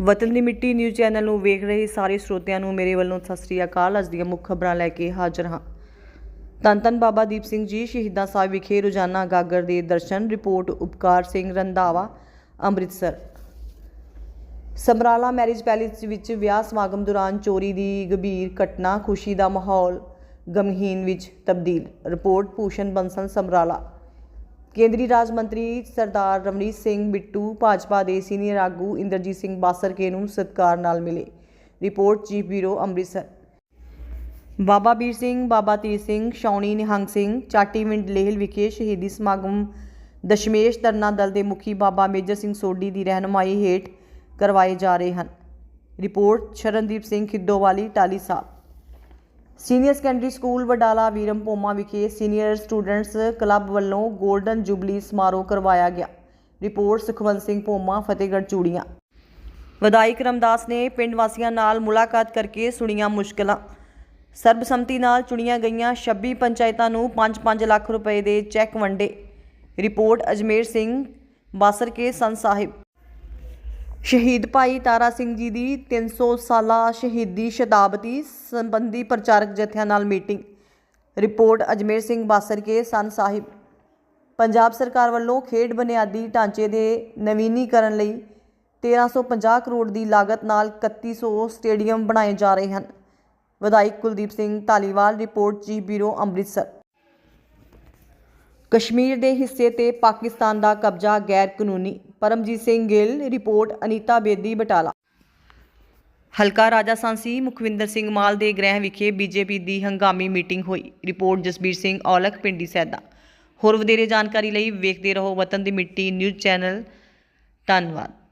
ਵਤਨ ਦੀ ਮਿੱਟੀ news channel ਨੂੰ ਵੇਖ ਰਹੇ ਸਾਰੇ ਸਰੋਤਿਆਂ ਨੂੰ ਮੇਰੇ ਵੱਲੋਂ ਸਤਿ ਸ੍ਰੀ ਅਕਾਲ। ਅੱਜ ਦੀਆਂ ਮੁੱਖ ਖਬਰਾਂ ਲੈ ਕੇ ਹਾਜ਼ਰ ਹਾਂ। ਧੰਨ ਧੰਨ ਬਾਬਾ ਦੀਪ ਸਿੰਘ ਜੀ, ਸ਼ਹੀਦਾਂ ਸਾਹਿਬ ਵਿਖੇ ਰੋਜ਼ਾਨਾ ਗਾਗਰ ਦੇ ਦਰਸ਼ਨ, report, Upkar Singh Randhawa, Amritsar. Samrala marriage palace ਵਿੱਚ ਵਿਆਹ ਸਮਾਗਮ ਦੌਰਾਨ ਚੋਰੀ ਦੀ ਗੰਭੀਰ ਘਟਨਾ, ਖੁਸ਼ੀ ਦਾ ਮਾਹੌਲ ਗਮਹੀਨ ਵਿੱਚ ਤਬਦੀਲ, ਰਿਪੋਰਟ ਭੂਸ਼ਣ ਬੰਸਲ ਸਮਰਾਲਾ। ਕੇਂਦਰੀ ਰਾਜ ਮੰਤਰੀ ਸਰਦਾਰ ਰਮਨੀਤ ਸਿੰਘ ਬਿੱਟੂ ਭਾਜਪਾ ਦੇ ਸੀਨੀਅਰ ਆਗੂ ਇੰਦਰਜੀਤ ਸਿੰਘ ਬਾਸਰਕੇ ਨੂੰ ਸਤਿਕਾਰ ਨਾਲ ਮਿਲੇ। Report chief bureau Amritsar. Baba Veer Singh, Baba Teer Singh, ਸ਼ੌਣੀ Nihang Singh, Chatiwind Lehal ਵਿਖੇ ਸ਼ਹੀਦੀ ਸਮਾਗਮ ਦਸ਼ਮੇਸ਼ ਤਰਨਾ ਦਲ ਦੇ ਮੁਖੀ ਬਾਬਾ ਮੇਜਰ ਸਿੰਘ ਸੋਢੀ ਦੀ ਰਹਿਨੁਮਾਈ ਹੇਠ ਕਰਵਾਏ ਜਾ ਰਹੇ ਹਨ। Report Sharandeep Singh Khiddowali Tali Sahib. Senior secondary school Vadala Veeram Poma ਵਿਖੇ ਸੀਨੀਅਰ ਸਟੂਡੈਂਟਸ ਕਲੱਬ ਵੱਲੋਂ 골ਡਨ ਜੁਬਲੀ ਸਮਾਰੋਹ ਕਰਵਾਇਆ ਗਿਆ। ਰਿਪੋਰਟ ਸੁਖਵੰਤ ਸਿੰਘ ਪੋਮਾ ਫਤਿਹਗੜ੍ਹ ਚੂੜੀਆਂ। ਵਿਧਾਇਕ ਰਮਦਾਸ ਨੇ ਪਿੰਡ ਵਾਸੀਆਂ ਨਾਲ ਮੁਲਾਕਾਤ ਕਰਕੇ ਸੁਣੀਆਂ ਮੁਸ਼ਕਲਾਂ। ਸਰਬਸੰਮਤੀ ਨਾਲ ਚੁਣੀਆਂ ਗਈਆਂ 26 ਪੰਚਾਇਤਾਂ ਨੂੰ 5-5 ਲੱਖ ਰੁਪਏ ਦੇ ਚੈੱਕ ਵੰਡੇ। ਰਿਪੋਰਟ ਅਜਮੇਰ ਸਿੰਘ ਬਾਸਰ ਕੇ ਸੰਤ ਸਾਹਿਬ। ਸ਼ਹੀਦ ਭਾਈ ਤਾਰਾ ਸਿੰਘ ਜੀ ਦੀ 300 ਸਾਲਾ ਸ਼ਹੀਦੀ ਸ਼ਤਾਬਦੀ ਸੰਬੰਧੀ ਪ੍ਰਚਾਰਕ ਜਥਿਆਂ ਨਾਲ ਮੀਟਿੰਗ। ਰਿਪੋਰਟ ਅਜਮੇਰ ਸਿੰਘ ਬਾਸਰ ਕੇ ਸੰਨ ਸਾਹਿਬ। ਪੰਜਾਬ ਸਰਕਾਰ ਵੱਲੋਂ ਖੇਡ ਬੁਨਿਆਦੀ ਢਾਂਚੇ ਦੇ ਨਵੀਨੀਕਰਨ ਲਈ 1350 ਕਰੋੜ ਦੀ ਲਾਗਤ ਨਾਲ 3100 ਸਟੇਡੀਅਮ ਬਣਾਏ ਜਾ ਰਹੇ ਹਨ। ਵਿਧਾਇਕ ਕੁਲਦੀਪ ਸਿੰਘ ਧਾਲੀਵਾਲ, ਰਿਪੋਰਟ ਜੀ, ਬਿਊਰੋ ਅੰਮ੍ਰਿਤਸਰ। ਕਸ਼ਮੀਰ ਦੇ ਹਿੱਸੇ ਤੇ ਪਾਕਿਸਤਾਨ ਦਾ ਕਬਜ਼ਾ ਗੈਰ ਕਾਨੂੰਨੀ ਪਰਮਜੀਤ ਸਿੰਘ ਗਿੱਲ, ਰਿਪੋਰਟ, ਅਨੀਤਾ ਬੇਦੀ, ਬਟਾਲਾ। ਹਲਕਾ ਰਾਜਾ ਸਾਂਸੀ ਮੁਖਵਿੰਦਰ ਸਿੰਘ ਮਾਲ ਦੇ ਗ੍ਰਹਿ ਵਿਖੇ ਬੀਜੇਪੀ ਦੀ ਹੰਗਾਮੀ ਮੀਟਿੰਗ ਹੋਈ। ਰਿਪੋਰਟ, ਜਸਬੀਰ ਸਿੰਘ ਔਲਖ, ਪਿੰਡੀ ਸੈਦਾ। ਹੋਰ ਵਧੇਰੇ ਜਾਣਕਾਰੀ ਲਈ ਵੇਖਦੇ ਰਹੋ ਵਤਨ ਦੀ ਮਿੱਟੀ ਨਿਊਜ਼ ਚੈਨਲ। ਧੰਨਵਾਦ।